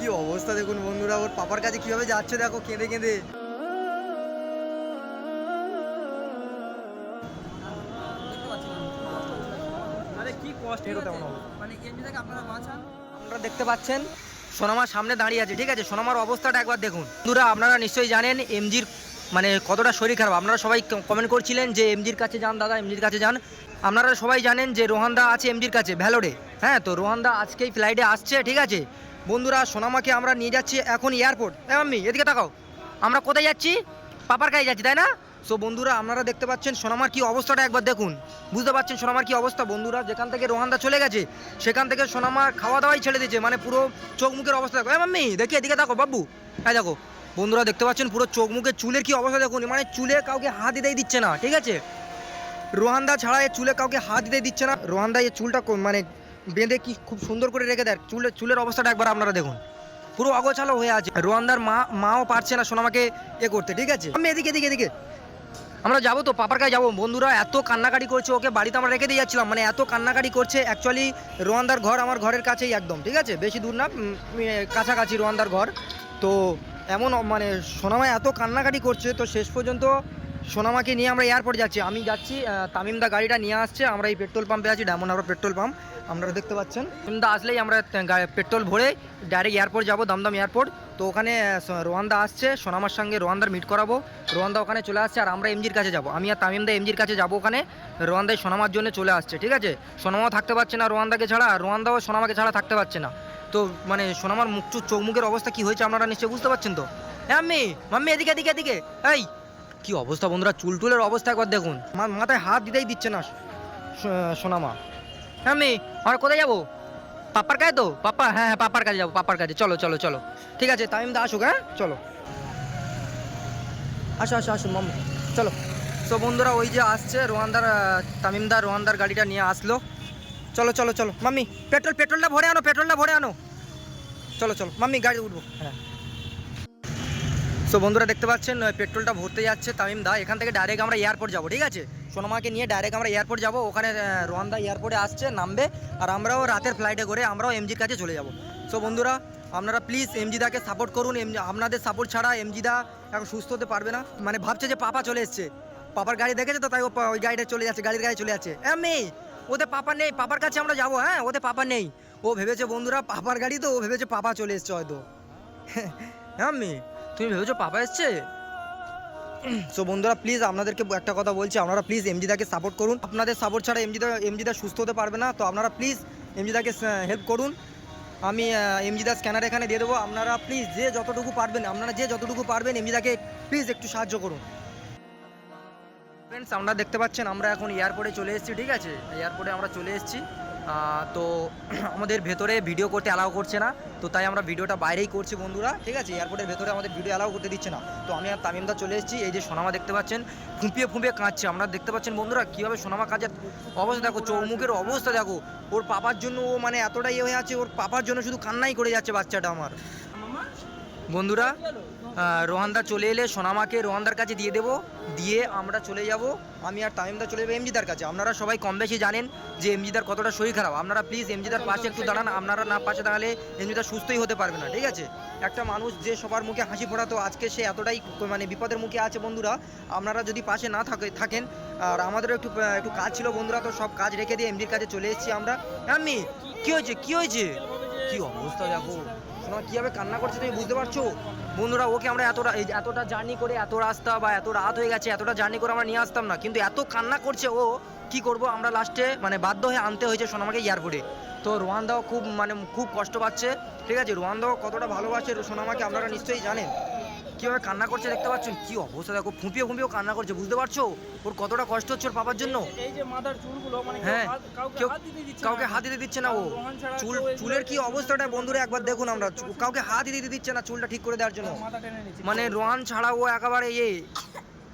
কি অবস্থা দেখুন বন্ধুরা ওর পাপার কাছে কীভাবে যাচ্ছে দেখো কেঁদে কেঁদে। মানে এমনি থেকে আপনারা আপনারা দেখতে পাচ্ছেন সোনামার সামনে দাঁড়িয়ে আছে ঠিক আছে? সোনামার অবস্থাটা একবার দেখুন। বন্ধুরা আপনারা নিশ্চয়ই জানেন এমজির মানে কতটা শরীর খারাপ। আপনারা সবাই কমেন্ট করছিলেন যে এমজির কাছে যান দাদা এমজির কাছে যান। আপনারা সবাই জানেন যে রোহানদা আছে এমজির কাছে ভ্যালোরে। হ্যাঁ তো রোহানদা আজকেই ফ্লাইটে আসছে ঠিক আছে? বন্ধুরা, সোনামাকে আমরা নিয়ে যাচ্ছি এখন এয়ারপোর্ট হ্যাঁ মাম্মি, এদিকে তাকাও। আমরা কোথায় যাচ্ছি? পাপার কাছে যাচ্ছি, তাই না? সো বন্ধুরা, আপনারা দেখতে পাচ্ছেন সোনামার কি অবস্থাটা একবার দেখুন। বুঝতে পারছেন সোনামার কি অবস্থা? বন্ধুরা, যেখান থেকে রোহানদা চলে গেছে, সেখান থেকে সোনামা খাওয়া দাওয়াই ছেড়ে দিয়েছে মানে পুরো চোখ মুখের অবস্থা দেখো। হ্যাঁ মাম্মি, দেখি এদিকে দেখো বাবু। হ্যাঁ দেখো, বন্ধুরা, দেখতে পাচ্ছেন পুরো চোখ মুখের চুলের কি অবস্থা দেখুন। মানে চুলে কাউকে হাত দিতেই দিচ্ছে না, ঠিক আছে? রোহানদা ছাড়া এ চুলে কাউকে হাত দিতে দিচ্ছে না। রোহানদা এই চুলটা মানে বেঁধে কি খুব সুন্দর করে রেখে দেয়? চুলের চুলের অবস্থাটা একবার আপনারা দেখুন। পুরো অগোছালো হয়ে আছে। রোহানদার মা, মাও পারছে না সোনামাকে এ করতে, ঠিক আছে? আমি এদিকে এদিকে এদিকে। আমরা যাব তো, পাপার কাছে যাব। বন্ধুরা, এত কান্নাকাটি করছে ওকে, বাড়িতে আমরা রেখে দিয়ে যাচ্ছিলাম। মানে এত কান্নাকাটি করছে অ্যাকচুয়ালি রোহানদার ঘর আমার ঘরের কাছেই একদম, ঠিক আছে? বেশি দূর না কাছাকাছি রোহানদার ঘর। তো এমন মানে সোনামা এত কান্নাকাটি করছে, তো শেষ পর্যন্ত সোনামাকে নিয়ে আমরা এয়ারপোর্ট যাচ্ছি। আমি যাচ্ছি তামিমদা গাড়িটা নিয়ে আসছে। আমরা এই পেট্রোল পাম্পে আছি, ডায়মন্ড পেট্রোল পাম্প আপনারা দেখতে পাচ্ছেন। তামিমদা আসলেই আমরা পেট্রোল ভরে ডাইরেক্ট এয়ারপোর্ট যাব, দমদম এয়ারপোর্ট তো ওখানে রোহানদা আসছে, সোনামার সঙ্গে রোহানদার মিট করাবো। রোহানদা ওখানে চলে আসছে, আর আমরা এমজির কাছে যাব। আমি আর তামিমদা এমজির কাছে যাব ওখানে। রোহানদাই সোনামার জন্য চলে আসছে, ঠিক আছে? সোনামাও থাকতে পারছে না রোহানদাকে ছাড়া, আর রোহানদাও সোনামাকে ছাড়া থাকতে পারছে না। তো মানে সোনামার মুখ চোখ মুখের অবস্থা কি হয়েছে আপনারা নিশ্চয়ই বুঝতে পারছেন তো? হ্যাঁ আম্মি মাম্মি এদিকে এদিকে এদিকে। এই কি অবস্থা বন্ধুরা? চুল টুলের অবস্থা একবার দেখুন। মাথায় হাত দিতেই দিচ্ছে না সোনামা হ্যাঁ আমি আমরা কোথায় যাব? পাপার কাছে তো? পাপা হ্যাঁ হ্যাঁ পাপার কাছে যাব পাপার কাছে। চলো চলো চলো। ঠিক আছে তামিম দা আসুক হ্যাঁ? চলো। আসো আসো আসো মাম্মি। চলো। তো বন্ধুরা ওই যে আসছে রোহানদার আহ, তামিমদার রোহানদার গাড়িটা নিয়ে আসলো। চলো চলো চলো। মাম্মি পেট্রোল পেট্রোলটা ভরে আনো পেট্রোলটা ভরে আনো। চলো চলো। মাম্মি গাড়ি উঠবো। হ্যাঁ। সো বন্ধুরা দেখতে পাচ্ছেন পেট্রোলটা ভরতে যাচ্ছে তামিম দা। এখান থেকে ডাইরেক্ট আমরা এয়ারপোর্ট যাব ঠিক আছে? সোনামাকে নিয়ে ডাইরেক্ট আমরা এয়ারপোর্ট যাব। ওখানে আহ, রোহানদা এয়ারপোর্টে আসছে নামবে আর আমরাও রাতের ফ্লাইটে করে আমরাও এমজির কাছে চলে যাব। সো বন্ধুরা আপনারা প্লিজ এমজিদাকে সাপোর্ট করুন। এম আপনাদের সাপোর্ট ছাড়া এমজিদা এখন সুস্থ হতে পারবে না। মানে ভাবছে যে পাপা চলে এসছে। পাপার গাড়ি দেখেছে তো তাই ওই গাড়িটা চলে যাচ্ছে গাড়ির গাড়ি চলে যাচ্ছে। হ্যাঁ মেয়ে ওদের পাপা নেই পাপার কাছে আমরা যাব হ্যাঁ? ওদের পাপা নেই। ও ভেবেছে বন্ধুরা পাপার গাড়ি তো ও ভেবেছে পাপা চলে এসছে হয়তো। হ্যাঁ মেয়ে? তুমি ভেবেছো পাপা এসছে? সো বন্ধুরা প্লিজ আপনাদেরকে একটা কথা বলছি। আপনারা প্লিজ এমজিদাকে সাপোর্ট করুন। আপনাদের সাপোর্ট ছাড়া এমজিদা এমজিদা সুস্থ হতে পারবে না। তো আপনারা প্লিজ এমজিদাকে হেল্প করুন। আমি এমজিদা স্ক্যানার এখানে দিয়ে দেবো। আপনারা প্লিজ যে যতটুকু পারবেন, আপনারা যে যতটুকু পারবেন এমজিদাকে প্লিজ একটু সাহায্য করুন। ফ্রেন্ডস আপনারা দেখতে পাচ্ছেন, আমরা এখন এয়ারপোর্টে চলে এসেছি, ঠিক আছে? এয়ারপোর্টে আমরা চলে এসেছি। তো আমাদের ভেতরে ভিডিও করতে অ্যালাউ করছে না, তো তাই আমরা ভিডিওটা বাইরেই করছি বন্ধুরা, ঠিক আছে? এয়ারপোর্টের ভেতরে আমাদের ভিডিও অ্যালাউ করতে দিচ্ছে না। তো আমি আর তামিমদা চলে এসেছি, এই যে সোনামা দেখতে পাচ্ছেন, ফুঁপিয়ে ফুঁপিয়ে কাঁদছে। আমরা দেখতে পাচ্ছেন বন্ধুরা কীভাবে সোনামা কাজের অবস্থা দেখো চৌমুখের অবস্থা দেখো। ওর পাপার জন্য ও মানে এতটাই ইয়ে হয়ে আছে, ওর পাপার জন্য শুধু কান্নাই করে যাচ্ছে বাচ্চাটা আমার। বন্ধুরা রোহানদা চলে এলে সোনামাকে রোহানদার কাছে দিয়ে দেবো। দিয়ে আমরা চলে যাব। আমি আর তামিমদা চলে যাব এমজিদার কাছে। আপনারা সবাই কম বেশি জানেন যে এমজিদার কতটা শরীর খারাপ। আপনারা প্লিজ এমজিদার পাশে একটু দাঁড়ান। আপনারা না পাশে দাঁড়ালে এমজিদার সুস্থই হতে পারবে না, ঠিক আছে? একটা মানুষ যে সবার মুখে হাসি ফোটাতো, আজকে সে এতটাই মানে বিপদের মুখে আছে বন্ধুরা। আপনারা যদি পাশে না থাকে, থাকেন, আর আমাদেরও একটু একটু কাজ ছিল বন্ধুরা, তো সব কাজ রেখে দিয়ে এমজির কাছে চলে এসেছি আমরা। আমি কি হয়েছে? কি হয়েছে? কি অবস্থা দেখো। শোনা কীভাবে কান্না করছে তুমি বুঝতে পারছ? বন্ধুরা, ওকে আমরা এতটা এই এতটা জার্নি করে এত রাস্তা বা এত রাত হয়ে গেছে, এতটা জার্নি করে আমরা নিয়ে আসতাম না। কিন্তু এত কান্না করছে ও, কি করব আমরা লাস্টে মানে বাধ্য হয়ে আনতে হয়েছে সোনামাকে এয়ারপোর্টে তো রোহানদাও খুব মানে খুব কষ্ট পাচ্ছে। ঠিক আছে, রোহানদাও কতটা ভালোবাসে সোনামাকে আপনারা নিশ্চয়ই জানেন। কীভাবে কান্না করছে দেখতে পাচ্ছেন? কি অবস্থা দেখো ফুঁপিয়ে ফুঁপিয়েও কান্না করছে বুঝতে পারছ? ওর কতটা কষ্ট হচ্ছে ওর পাপার জন্য? মানে হ্যাঁ, কাউকে কেউ- হাত দিতে দিচ্ছে কাউকে না। হাত দিতে দিচ্ছে না ও। চুল চুলের কি অবস্থাটা বন্ধুরা একবার দেখুন আমরা। কাউকে হাত দিতে দিচ্ছে না চুলটা ঠিক করে দেওয়ার জন্য। মানে রোহান ছাড়া ও একেবারে ইয়ে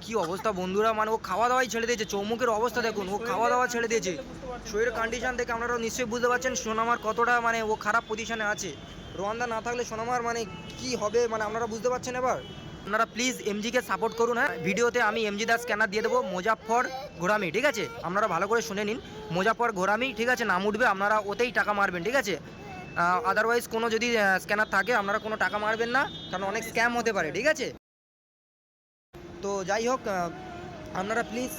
কি অবস্থা বন্ধুরা মানে ও খাওয়া দাওয়াই ছেড়ে দিয়েছে চৌমুখের অবস্থা দেখুন ও খাওয়া দাওয়া ছেড়ে দিয়েছে। শরীরের কন্ডিশন থেকে আপনারা নিশ্চয়ই বুঝতে পারছেন সোনামার কতটা মানে ও খারাপ পজিশনে আছে। রোহানদা না থাকলে সোনামার মানে কি হবে? মানে আপনারা বুঝতে পারছেন এবার? আপনারা প্লিজ এমজিকে সাপোর্ট করুন হ্যাঁ? ভিডিওতে আমি এমজি দাস স্ক্যানার দিয়ে দেবো মোজাফর ঘোরামি, ঠিক আছে? আপনারা ভালো করে শুনে নিন। মোজাফর ঘোরামি, ঠিক আছে? নাম উঠবে, আপনারা ওতেই টাকা মারবেন, ঠিক আছে? আদারওয়াইজ কোনো যদি স্ক্যানার থাকে, আপনারা কোনো টাকা মারবেন না, কারণ অনেক স্ক্যাম হতে পারে, ঠিক আছে? তো যাই হোক আপনারা প্লিজ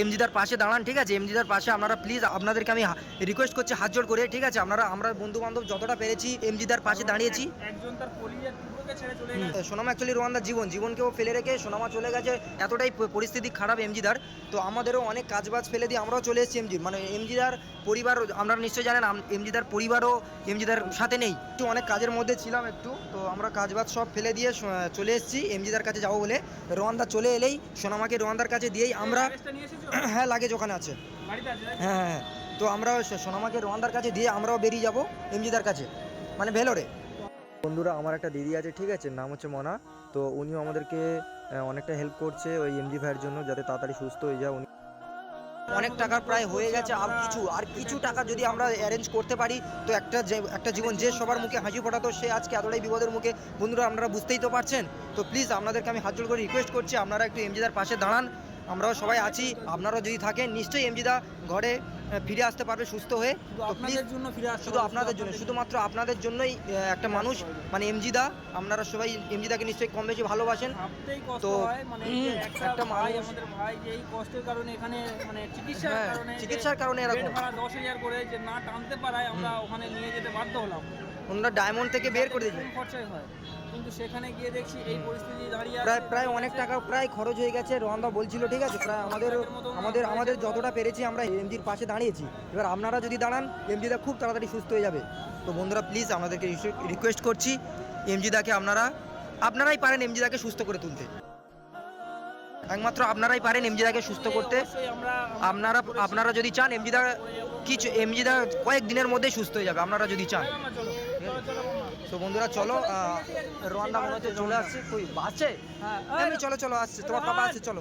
এমজিদার পাশে দাঁড়ান ঠিক আছে? এমজিদার পাশে আপনারা প্লিজ আপনাদেরকে আমি রিকোয়েস্ট করছি হাত জোড় করে ঠিক আছে? আপনারা আমরা বন্ধু বান্ধব যতটা পেরেছি এমজিদার পাশে দাঁড়িয়েছি। একজন তার সোনামা অ্যাকচুয়ালি রোয়ান্দার জীবন জীবনকেও ফেলে রেখে সোনামা চলে গেছে। এতটাই পরিস্থিতি খারাপ এমজিদার তো আমাদেরও অনেক কাজবাজ ফেলে দিয়ে আমরাও চলে এসেছি এমজির মানে এমজিদার পরিবার আপনারা নিশ্চয়ই জানেন এমজিদার পরিবারও এমজিদার সাথে নেই। একটু অনেক কাজের মধ্যে ছিলাম একটু তো আমরা কাজবাজ সব ফেলে দিয়ে চলে এসেছি এমজিদার কাছে যাব বলে। রোয়ান্দা চলে এলেই সোনামাকে রোয়ান্দার কাছে দিয়েই আমরা হ্যাঁ লাগেজ ওখানে আছে। তো? হ্যাঁ হ্যাঁ। তো আমরা সোনামাকে রোয়ান্দার কাছে দিয়ে আমরাও বেরিয়ে যাব এমজিদার কাছে মানে ভেলোরে। বন্ধুরা, আমার একটা দিদি আছে, ঠিক আছে? নাম হচ্ছে মনা। তো উনিও আমাদেরকে অনেকটা হেল্প করছে ওই এমজি ভাইয়ের জন্য, যাতে তাড়াতাড়ি সুস্থ হয়ে যায়। উনি অনেক টাকা প্রায় হয়ে গেছে, আর কিছু আর কিছু টাকা যদি আমরা অ্যারেঞ্জ করতে পারি, তো একটা যে, একটা জীবন যে সবার মুখে হাসি ফোটাতো, সে আজকে এতটাই বিপদের মুখে। বন্ধুরা, আপনারা বুঝতেই তো পারছেন। তো প্লিজ আপনাদেরকে আমি হাত করে রিকোয়েস্ট করছি, আপনারা একটু এমজিদার পাশে দাঁড়ান। আমরাও সবাই আছি আপনারাও যদি থাকেন নিশ্চয়ই এমজিদা ঘরে ফিরে আসতে পারবে সুস্থ হয়ে। আপনাদের জন্য ফিরে শুধু আপনাদের জন্য শুধুমাত্র আপনাদের জন্যই একটা মানুষ মানে এমজিদা আপনারা সবাই এমজিদাকে নিশ্চয়ই কম বেশি ভালোবাসেন। তো, মানে একটা ভাই আমাদের ভাই যে এই কষ্টের কারণে এখানে মানে চিকিৎসার হ্যাঁ, কারণে চিকিৎসার কারণে এরকম। ভাড়া দশ হাজার করে যে না টানতে পারায় আমরা ওখানে নিয়ে যেতে বাধ্য হলাম। ওনারা ডায়মন্ড থেকে বের করে খরচাই হয়। কিন্তু সেখানে গিয়ে দেখছি এই পরিস্থিতি দাঁড়িয়ে আছে প্রায় প্রায় অনেক টাকা প্রায় খরচ হয়ে গেছে রোহানদা বলছিল ঠিক আছে প্রায় আমাদের আমাদের আমাদের যতটা পেরেছি আমরা এমজির পাশে দাঁড়িয়েছি। এবার আপনারা যদি দাঁড়ান এমজিদা খুব তাড়াতাড়ি সুস্থ হয়ে যাবে। তো বন্ধুরা প্লিজ আমাদেরকে রিকোয়েস্ট করছি এমজিদাকে আপনারা আপনারাই পারেন এমজিদাকে সুস্থ করে তুলতে। একমাত্র আপনারাই পারেন এমজিদাকে সুস্থ করতে। আপনারা আপনারা যদি চান এমজিদা কিছু এমজিদা কয়েক দিনের মধ্যেই সুস্থ হয়ে যাবে আপনারা যদি চান। তো বন্ধুরা চলো রোয়ান্দা মনে হচ্ছে চলে আসছে। কই আছে হ্যাঁ চলো চলো আসছে তোমার পাপা আসছে চলো।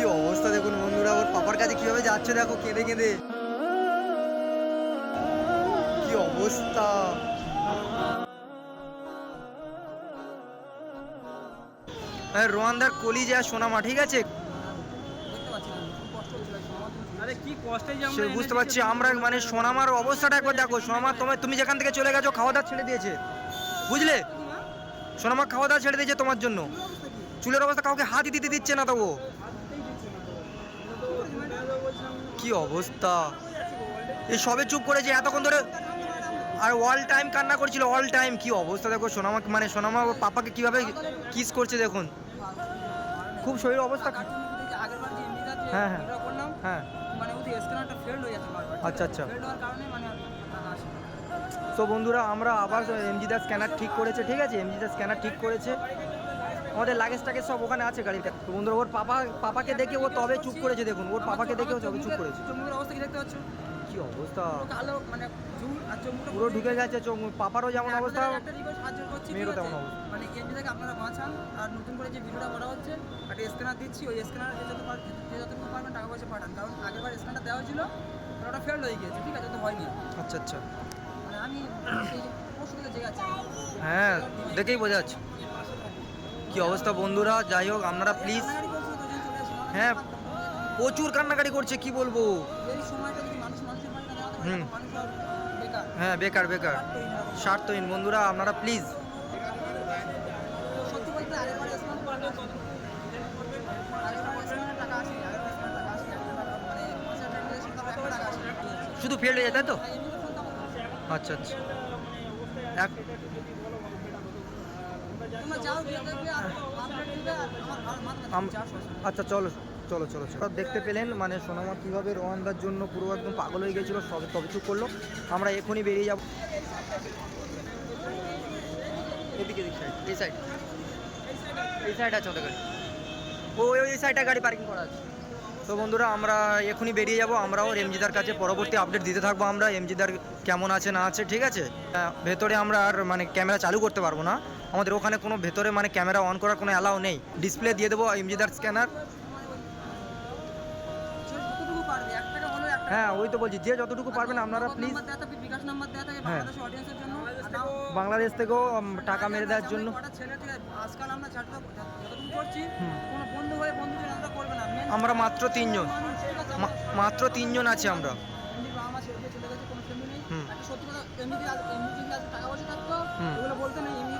কি অবস্থা দেখুন বন্ধুরা ওর পাপার কাছে কীভাবে যাচ্ছে দেখো কেঁদে কেঁদে। কি অবস্থা। রোয়ান্দার কলিজা সোনামা ঠিক আছে? সে বুঝতে পারছি আমরা মানে সোনামার অবস্থাটা একবার দেখো। সোনামা তোমার তুমি যেখান থেকে চলে গেছো খাওয়া দাওয়া ছেড়ে দিয়েছে। বুঝলে? সোনামা খাওয়া দাওয়া ছেড়ে দিয়েছে তোমার জন্য। চুলের অবস্থা কাউকে হাতই দিতে দিচ্ছে না তো ও কি অবস্থা? এই সবে চুপ করেছে এতক্ষণ ধরে আর অল টাইম কান্না করছিল অল টাইম কি অবস্থা দেখো সোনামা মানে সোনামা পাপাকে কীভাবে কিস করছে দেখুন। খুব শরীর অবস্থা হ্যাঁ, হ্যাঁ। হ্যাঁ। আচ্ছা, আচ্ছা। তো বন্ধুরা আমরা আবার এমজিদা স্ক্যানার ঠিক করেছে ঠিক আছে? এমজিদা স্ক্যানার ঠিক করেছে। আমাদের লাগেজ টাগেজ সব ওখানে আছে গাড়িতে তো বন্ধুরা ওর পাপা পাপাকে দেখে ও তবে চুপ করেছে দেখুন। ওর পাপাকে দেখে ও তবে চুপ করেছে। চোখ মুখের অবস্থা কি দেখতে পাচ্ছ? কি অবস্থা? কালো মানে ঝুল আর চোখ মুখটা পুরো ঢুকে গেছে চোখ পাপারও যেমন অবস্থা মেয়েরও তেমন অবস্থা। মানে এমবি থেকে আপনারা বাঁচান আর নতুন করে যে ভিডিওটা করা হচ্ছে একটা স্ক্যানার দিচ্ছি ওই স্ক্যানার যে যত যে যতটুকু পারবেন টাকা পয়সা পাঠান। কারণ আগেরবার স্ক্যানারটা দেওয়া আর ওটা ফেল্ড হয়ে গিয়েছে ঠিক আছে? তো হয়নি। আচ্ছা আচ্ছা। মানে আমি যে পরশু থেকে জেগে আছি হ্যাঁ দেখেই বোঝা যাচ্ছে। কি অবস্থা বন্ধুরা? যাই হোক, আপনারা প্লিজ হ্যাঁ। প্রচুর কান্নাকাটি করছে, কি বলব? হুম। হ্যাঁ বেকার বেকার। স্বার্থহীন। বন্ধুরা, আপনারা প্লিজ শুধু ফেল হয়ে যায়, তাই তো? আচ্ছা আচ্ছা এক তোমরা যাও গিয়ে দেখবে আর আপডেট দিবে আর আমার ভালো মাথা আম- চারশো আচ্ছা চলো চলো চলো চলো। দেখতে পেলেন মানে সোনামা কীভাবে রোহানদার জন্য পুরো একদম পাগল হয়ে গেছিল সব তবে চুপ করল। আমরা এখনই বেরিয়ে যাব। এদিকে সাইড এই সাইড এই সাইড আছে ওদের গাড়ি। ও ওই ওই সাইডটা গাড়ি পার্কিং করা আছে। তো বন্ধুরা আমরা এখনই বেরিয়ে যাব। আমরাও এমজিদার কাছে পরবর্তী আপডেট দিতে থাকব আমরা। এমজিদার কেমন আছে না আছে ঠিক আছে? ভেতরে আমরা আর মানে ক্যামেরা চালু করতে পারব না। আমাদের ওখানে কোনো ভেতরে মানে ক্যামেরা অন করার কোনো অ্যালাউ নেই। ডিসপ্লে দিয়ে দেবো এমজিদার স্ক্যানার। হ্যাঁ ওই তো বলছি যে যতটুকু পারবেন আপনারা প্লিজ হ্যাঁ। বাংলাদেশ থেকেও টাকা মেরে দেওয়ার জন্য। আমরা চারটা যতটুকু করছি হুম। কোনো বন্ধু হয়ে বন্ধু জন্য আমরা করবে না। Main আমরা মাত্র তিনজন। মাত্র তিনজন আছি আমরা। এমনি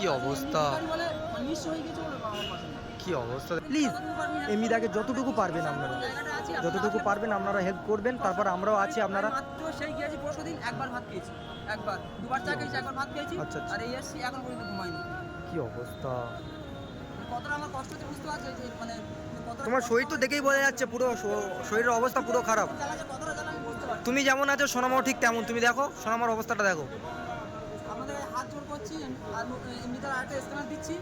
কি অবস্থা? মানে হয়ে কি অবস্থা? প্লিজ এমনিদাকে যতটুকু পারবেন আপনারা। যতটুকু পারবেন আপনারা হেল্প করবেন তারপর আমরাও আছি আপনারা সেই গিয়েছি পরশু দিন একবার ভাত খেয়েছি একবার। দুবার চা খেয়েছি একবার ভাত খেয়েছি আচ্ছা, আচ্ছা। আর এই এসছি এখন পর্যন্ত ঘুমাইনি। কি অবস্থা? কতটা আমার কষ্ট হচ্ছে বুঝতে পারছ যে মানে তোমার শরীর তো দেখেই বোঝা যাচ্ছে পুরো শরীরের অবস্থা পুরো খারাপ। তুমি যেমন আছো সোনামাও ঠিক তেমন। তুমি দেখো সোনামার অবস্থাটা দেখো। আরেকটা স্ক্যানার দিচ্ছি।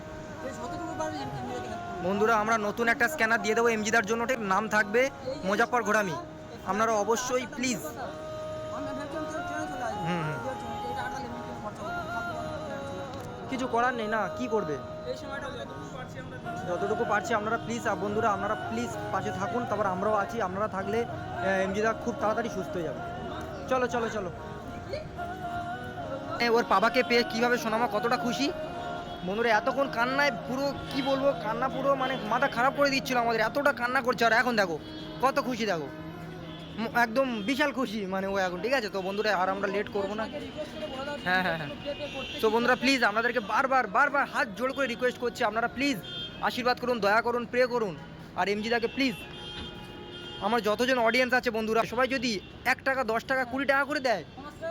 বন্ধুরা আমরা নতুন একটা স্ক্যানার দিয়ে দেবো এমজিদার জন্য। ঠিক নাম থাকবে মোজাফর ঘোরামি আপনারা অবশ্যই প্লিজ কিছু করার নেই না কি করবে? যতটুকু পারছি আপনারা প্লিজ বন্ধুরা আপনারা প্লিজ পাশে থাকুন তারপর আমরাও আছি। আপনারা থাকলে এমজিদা খুব তাড়াতাড়ি সুস্থ হয়ে যাবে। চলো চলো চলো। ওর বাবাকে পেয়ে কীভাবে সোনামা কতটা খুশি? বন্ধুরা এতক্ষণ কান্নায় পুরো কি বলব কান্না পুরো মানে মাথা খারাপ করে দিচ্ছিল আমাদের এতটা কান্না করছে। আর এখন দেখো কত খুশি দেখো। একদম বিশাল খুশি মানে ও এখন ঠিক আছে? তো বন্ধুরা আর আমরা লেট করব না। হ্যাঁ, হ্যাঁ, হ্যাঁ। তো বন্ধুরা প্লিজ আপনাদেরকে বারবার বারবার হাত জোড় করে রিকোয়েস্ট করছি। আপনারা প্লিজ আশীর্বাদ করুন দয়া করুন প্রে করুন। আর এমজিদাকে প্লিজ আমার যতজন অডিয়েন্স আছে বন্ধুরা সবাই যদি এক টাকা দশ টাকা কুড়ি টাকা করে দেয়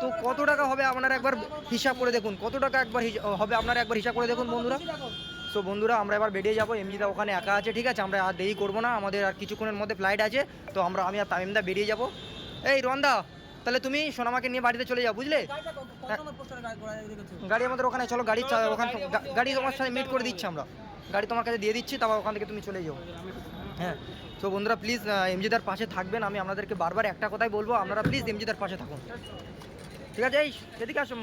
তো কত টাকা হবে আপনারা একবার হিসাব করে দেখুন? কত টাকা একবার হবে আপনারা একবার হিসাব করে দেখুন বন্ধুরা। সো বন্ধুরা, আমরা এবার বেরিয়ে যাব। এমজিদা ওখানে একা আছে, ঠিক আছে? আমরা আর দেরি করব না। আমাদের আর কিছুক্ষণের মধ্যে ফ্লাইট আছে। তো আমরা, আমি আর তামিমদা বেরিয়ে যাব। এই, রন্দা, তাহলে তুমি সোনামাকে নিয়ে বাড়িতে চলে যাও, বুঝলে? গাড়ি আমাদের ওখানে, চলো, গাড়ি ওখান গাড়ি তোমার সাথে মিট করে দিচ্ছি আমরা। গাড়ি তোমার কাছে দিয়ে দিচ্ছি, তারপর ওখান থেকে তুমি চলে যাও। হ্যাঁ। তো বন্ধুরা প্লিজ এমজিদার পাশে থাকবেন। আমি আপনাদেরকে বারবার একটা কথাই বলব, আপনারা প্লিজ এমজিদার পাশে থাকুন। ঠিক আছে এই সেদিকে আসুন।